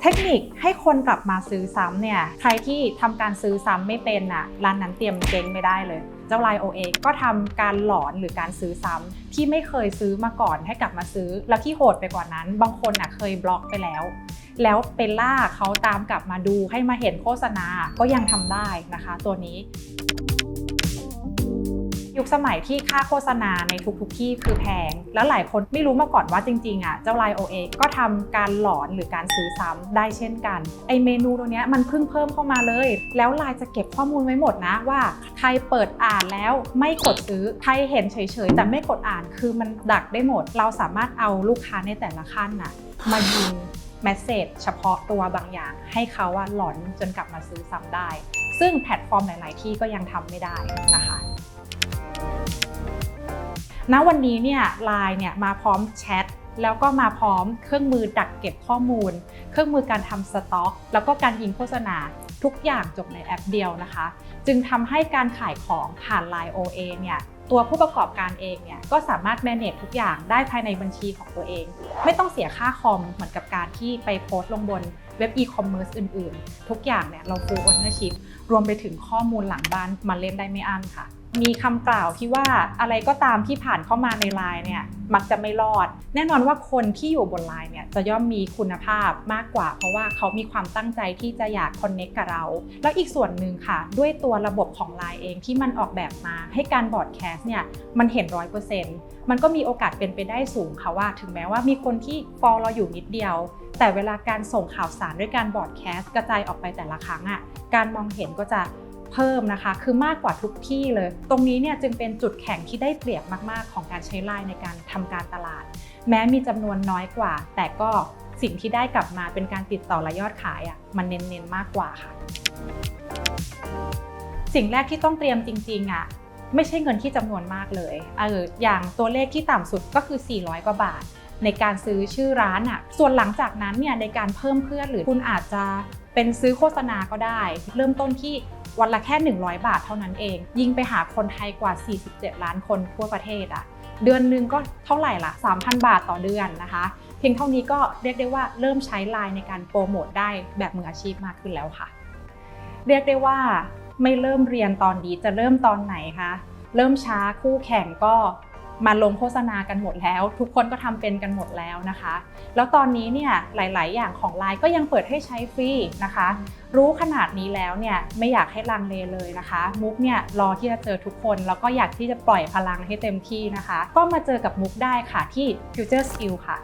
เทคนิคให้คนกลับมาซื้อซ้ำเนี่ยใครที่ทำการซื้อซ้ำไม่เป็นน่ะร้านนั้นเตรียมเจ๊งไม่ได้เลยเจ้าไลโอเอก็ทำการหลอนหรือการซื้อซ้ำที่ไม่เคยซื้อมาก่อนให้กลับมาซื้อ แล้วที่โหดไปกว่านั้น บางคนน่ะเคยบล็อกไปแล้ว แล้วเปนล่าเขาตามกลับมาดูให้มาเห็นโฆษณาก็ยังทำได้นะคะ ตัวนี้ ยุคสมัยที่ค่าโฆษณาในทุกๆที่คือแพง แล้วหลายคนไม่รู้มาก่อนว่าจริงๆอะเจ้าไลโอเอก็ทำการหลอนหรือการซื้อซ้ำได้เช่นกันไอเมนูตัวเนี้ยมันเพิ่งเพิ่มเข้ามาเลย แล้วไลน์จะเก็บข้อมูลไว้หมดนะว่า ใครเปิดอ่านแล้วไม่กดซื้อใครเห็นเฉยๆ แต่ไม่กดอ่านคือมันดักได้หมด เราสามารถเอาลูกค้าในแต่ละขั้นน่ะมายิงแมสเซจเฉพาะตัวบางอย่าง ให้เขาว่าหลอนจนกลับมาซื้อซ้ำได้ ซึ่งแพลตฟอร์มหลาย ๆ ที่ก็ยังทำไม่ได้นะคะ ณวันนี้เนี่ยไลน์เนี่ยมาพร้อมแชทแล้วก็มาพร้อมเครื่องมือดักเก็บข้อมูล เครื่องมือการทำสต็อก แล้วก็การยิงโฆษณาทุกอย่างจบในแอปเดียวนะคะ จึงทำให้การขายของผ่าน Line OA เนี่ยตัวผู้ประกอบการเองเนี่ยก็สามารถ manage ทุกอย่างได้ภายในบัญชีของตัวเอง ไม่ต้องเสียค่าคอมเหมือนกับการที่ไปโพสต์ลงบนเว็บอีคอมเมิร์ซอื่นๆ ทุกอย่างเนี่ยเรา full ownership รวมไปถึงข้อมูลหลังบ้านมาเล่นได้ไม่อั้นค่ะ มีคำกล่าวที่ว่าอะไรก็ตามที่ผ่านเข้ามาในไลน์เนี่ยมักจะไม่รอด แน่นอนว่าคนที่อยู่บนไลน์เนี่ยจะย่อมมีคุณภาพมากกว่า เพราะว่าเขามีความตั้งใจที่จะอยากคอนเน็กกับเรา แล้วอีกส่วนหนึ่งค่ะ ด้วยตัวระบบของไลน์เองที่มันออกแบบมา ให้การบอดแคสต์เนี่ยมันเห็นร้อยเปอร์เซ็นต์มันก็มีโอกาสเป็นไปได้สูงค่ะว่า ถึงแม้ว่ามีคนที่ฟอลเราอยู่นิดเดียว แต่เวลาการส่งข่าวสารด้วยการบอดแคสต์กระจายออกไปแต่ละครั้งอะการมองเห็นก็จะ เพิ่มนะคะ คือมากกว่าทุกที่เลย ตรงนี้เนี่ยจึงเป็นจุดแข็งที่ได้เปรียบมาก ๆ ของการใช้ไลน์ในการทำการตลาด แม้มีจำนวนน้อยกว่า แต่ก็สิ่งที่ได้กลับมาเป็นการติดต่อและยอดขายอะ่ะมันเน้นๆมากกว่าค่ะ สิ่งแรกที่ต้องเตรียมจริงๆอะไม่ใช่เงินที่จำนวนมากเลยเอออย่างตัวเลขที่ต่ำสุดก็คือ 400 กว่าบาท ในการซื้อชื่อร้านอะ ส่วนหลังจากนั้นเนี่ยในการเพิ่มเพื่อนหรือคุณอาจจะเป็นซื้อโฆษณาก็ได้ เริ่มต้นที่ วันละแค่ 100 บาทเท่านั้นเอง ยิงไปหาคนไทยกว่า 47 ล้านคนทั่วประเทศอะเดือนหนึงก็เท่าไหร่ละ3,000 บาทต่อเดือนนะคะ เพียงเท่านี้ก็เรียกได้ว่าเริ่มใช้ไลน์ในการโปรโมทได้แบบมืออาชีพมากขึ้นแล้วค่ะ เรียกได้ว่าไม่เริ่มเรียนตอนดีจะเริ่มตอนไหนคะ เริ่มช้าคู่แข่งก็ มาลงโฆษณากันหมดแล้ว ทุกคนก็ทำเป็นกันหมดแล้วนะคะ แล้วตอนนี้เนี่ยหลาย ๆ อย่างของ Line ก็ยังเปิดให้ใช้ฟรีนะคะ รู้ขนาดนี้แล้วเนี่ยไม่อยากให้ลังเลเลยนะคะ มุกเนี่ยรอที่จะเจอทุกคน แล้วก็อยากที่จะปล่อยพลังให้เต็มที่นะคะ ก็มาเจอกับมุกได้ค่ะที่ Future Skill ค่ะ